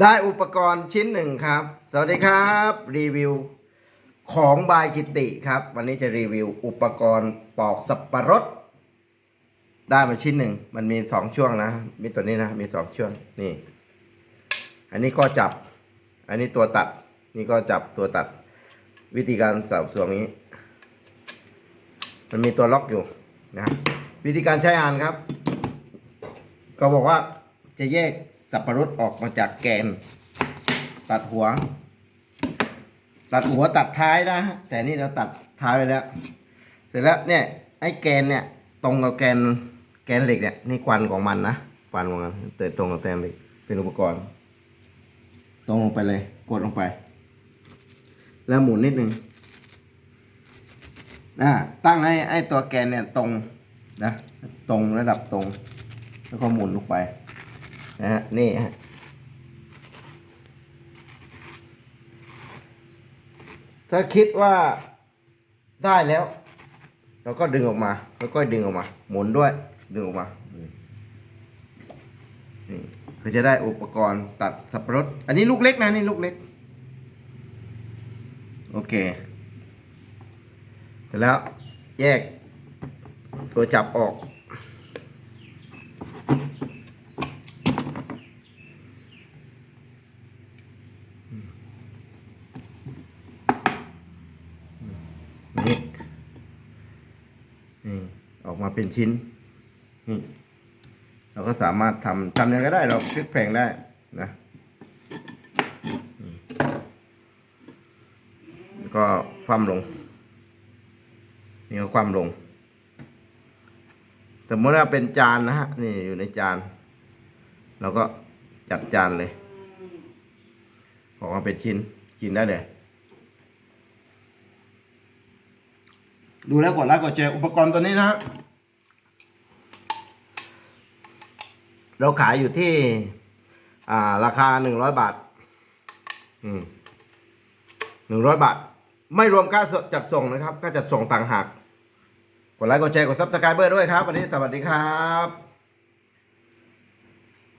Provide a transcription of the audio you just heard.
ได้อุปกรณ์ชิ้นหนึ่งครับ สวัสดีครับ รีวิวของบายกิติครับ วันนี้จะรีวิวอุปกรณ์ปอกสับปะรด ได้มาชิ้นหนึ่ง มันมีสองช่วงนะ มีตัวนี้นะ มีสองช่วง นี่ อันนี้ก็จับ อันนี้ตัวตัด นี่ก็จับตัวตัด วิธีการสับส่วมนี้ มันมีตัวล็อกอยู่นะ วิธีการใช้งานครับ ก็บอกว่าจะแยก สับปะรดออกมาจากแกน ตัดหัว ตัดหัวตัดท้ายนะแต่นี่เราตัดท้ายไปแล้ว เสร็จแล้วเนี่ยไอ้แกนเนี่ย ตรงกับแกนแกนเหล็กเนี่ยนี่ควันของมันนะควันของมันเติตรงกับแกนเหล็กเป็นอุปกรณ์ ตรงลงไปเลยกดลงไป แล้วหมุนนิดนึงนะตั้งให้ไอ้ตัวแกนเนี่ยตรงนะตรงระดับตรง แล้วก็หมุนลงไป นะฮะนี่ฮะถ้าคิดว่าได้แล้ว เราก็ดึงออกมาค่อยๆดึงออกมา หมุนด้วยดึงออกมานี่นี่ก็จะได้อุปกรณ์ตัดสับปะรดอันนี้ลูกเล็กนะนี่ลูกเล็ก โอเคเสร็จแล้วแยกตัวจับออก นี่ นี่ออกมาเป็นชิ้นนี่เราก็สามารถทำทำยังไงก็ได้ เราพลิกแพงได้นะก็คว่ำลง นี่ก็คว่ำลงสมมติว่าเป็นจานนะฮะ นี่อยู่ในจาน เราก็จัดจานเลยออกมาเป็นชิ้น กินได้เลย ดูแล้วกดไลค์กดแชร์อุปกรณ์ตัวนี้นะครับเราขายอยู่ที่ อ่า ราคาหนึ่งร้อยบาท อืมหนึ่งร้อยบาท ไม่รวมค่าจัดส่งนะครับค่าจัดส่งต่างหาก กดไลค์กดแชร์กดซับสไครเบอร์ด้วยครับ วันนี้สวัสดีครับ